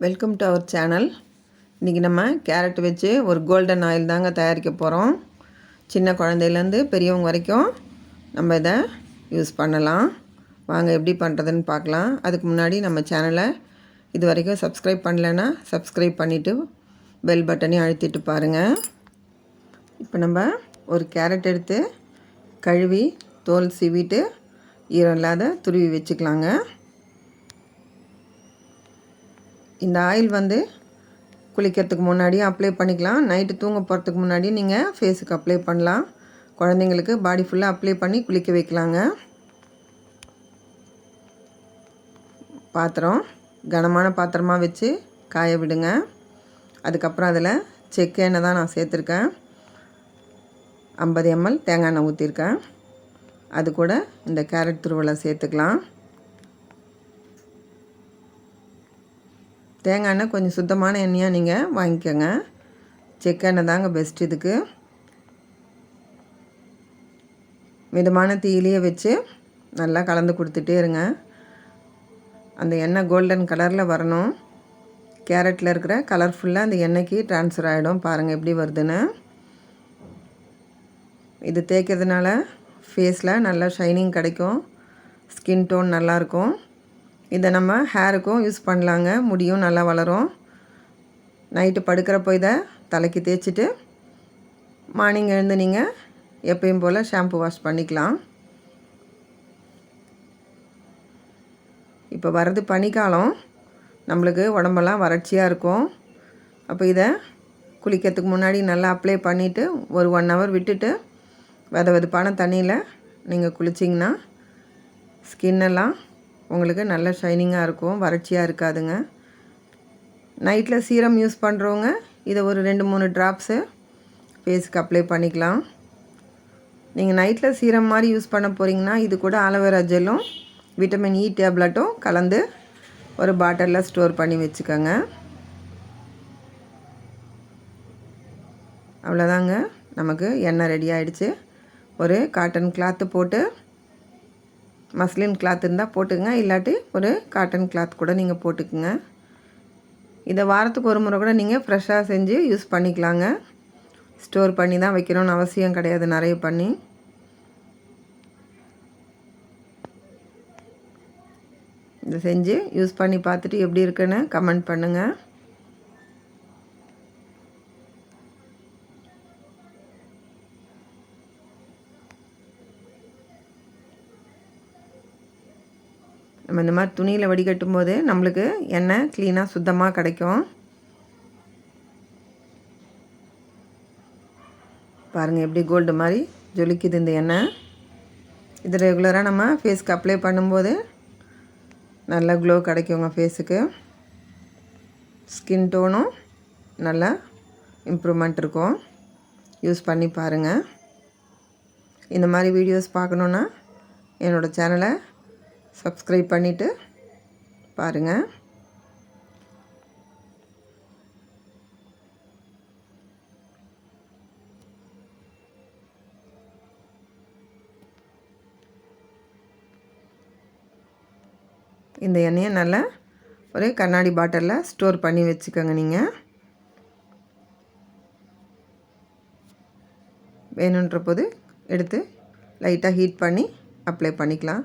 Welcome to our channel இன்றைக்கி நம்ம carrot வச்சு ஒரு கோல்டன் ஆயில் தாங்க தயாரிக்க போகிறோம் சின்ன குழந்தையிலேருந்து பெரியவங்க வரைக்கும் நம்ம இதை யூஸ் பண்ணலாம். வாங்க எப்படி பண்ணுறதுன்னு பார்க்கலாம். அதுக்கு முன்னாடி நம்ம சேனலை இது வரைக்கும் சப்ஸ்கிரைப் பண்ணலைன்னா சப்ஸ்கிரைப் பண்ணிவிட்டு பெல் பட்டனையும் அழுத்திட்டு பாருங்கள் இப்போ நம்ம ஒரு கேரட் எடுத்து கழுவி தோல் சீவிட்டு ஈரம் இல்லாத துருவி வச்சுக்கலாங்க. இந்த ஆயில் வந்து குளிக்கிறதுக்கு முன்னாடி அப்ளை பண்ணிக்கலாம். நைட்டு தூங்க போகிறதுக்கு முன்னாடி நீங்கள் ஃபேஸுக்கு அப்ளை பண்ணலாம். குழந்தைங்களுக்கு பாடி ஃபுல்லாக அப்ளை பண்ணி குளிக்க வைக்கலாங்க. பாத்திரம் கனமான பாத்திரமாக வச்சு காய விடுங்க. அதுக்கப்புறம் அதில் செக்கு எண்ணெய் தான் நான் சேர்த்துருக்கேன். ஐம்பது எம்எல் தேங்காய் எண்ணெய் ஊற்றிருக்கேன் அது கூட இந்த கேரட் துருவலை சேர்த்துக்கலாம். தேங்காய் எண்ணெய் கொஞ்சம் சுத்தமான எண்ணெயாக நீங்கள் வாங்கிக்கோங்க. செக்கெண்ணெய் தாங்க பெஸ்ட் இதுக்கு. மிதமான தீயிலேயே வச்சு நல்லா கலந்து கொடுத்துட்டே இருங்க. அந்த எண்ணெய் கோல்டன் கலரில் வரணும். கேரட்டில் இருக்கிற கலர்ஃபுல்லாக அந்த எண்ணெய்க்கு ட்ரான்ஸ்ஃபர் ஆகிடும் பாருங்கள் எப்படி வருதுன்னு. இது தேய்க்கிறதுனால ஃபேஸில் நல்லா ஷைனிங் கிடைக்கும். ஸ்கின் டோன் நல்லாயிருக்கும் இதை நம்ம ஹேருக்கும் யூஸ் பண்ணலாங்க. முடியும் நல்லா வளரும். நைட்டு படுக்கிறப்போ இதை தலைக்கு தேய்ச்சிட்டு மார்னிங் எழுந்து நீங்கள் எப்பயும் போல் ஷாம்பு வாஷ் பண்ணிக்கலாம். இப்போ வர்றது பனிக்காலம். நம்மளுக்கு உடம்பெல்லாம் வறட்சியாக இருக்கும். அப்போ இதை குளிக்கிறதுக்கு முன்னாடி நல்லா அப்ளை பண்ணிவிட்டு ஒரு ஒன் ஹவர் விட்டுட்டு வெத வெதுப்பான தண்ணியில் நீங்கள் குளிச்சிங்கன்னா ஸ்கின்னெல்லாம் உங்களுக்கு நல்ல ஷைனிங்காக இருக்கும் வறட்சியாக இருக்காதுங்க. நைட்டில் சீரம் யூஸ் பண்ணுறவங்க இதை ஒரு ரெண்டு மூணு ட்ராப்ஸு ஃபேஸுக்கு அப்ளை பண்ணிக்கலாம். நீங்கள் நைட்டில் சீரம் மாதிரி யூஸ் பண்ண போகிறீங்கன்னா இது கூட ஆலோவேரா ஜெல்லும் விட்டமின் இ டேப்லெட்டும் கலந்து ஒரு பாட்டிலில் ஸ்டோர் பண்ணி வச்சுக்கோங்க. அவ்வளோதாங்க நமக்கு எண்ணெய் ரெடி ஆகிடுச்சு ஒரு காட்டன் கிளாத்து போட்டு மஸ்லின் கிளாத் இருந்தால் போட்டுக்கங்க. இல்லாட்டி ஒரு காட்டன் கிளாத் கூட நீங்கள் போட்டுக்குங்க. இதை வாரத்துக்கு ஒரு முறை கூட நீங்கள் ஃப்ரெஷ்ஷாக செஞ்சு யூஸ் பண்ணிக்கலாங்க. ஸ்டோர் பண்ணி தான் வைக்கணும்னு அவசியம் கிடையாது. நிறைய பண்ணி. இதை செஞ்சு யூஸ் பண்ணி பார்த்துட்டு எப்படி இருக்குன்னு கமெண்ட் பண்ணுங்கள் நம்ம இந்த மாதிரி துணியில் வடிகட்டும் போது நம்மளுக்கு எண்ணெய் க்ளீனாக சுத்தமாக கிடைக்கும். பாருங்கள் எப்படி கோல்டு மாதிரி ஜொலிக்குது இந்த எண்ணெய். இது ரெகுலராக நம்ம ஃபேஸ்க்கு அப்ளை பண்ணும்போது நல்ல க்ளோ கிடைக்குங்க ஃபேஸுக்கு ஸ்கின் டோனும் நல்லா இம்ப்ரூவ்மெண்ட் இருக்கும். யூஸ் பண்ணி பாருங்கள் இந்த மாதிரி வீடியோஸ் பார்க்கணுன்னா என்னோடய சேனலை சப்ஸ்கிரைப் பண்ணிவிட்டு பாருங்கள் இந்த எண்ணெயை நல்லா ஒரு கண்ணாடி பாட்டிலில் ஸ்டோர் பண்ணி வச்சுக்கோங்க நீங்கள் வேணுன்ற போது எடுத்து லைட்டாக ஹீட் பண்ணி அப்ளை பண்ணிக்கலாம்.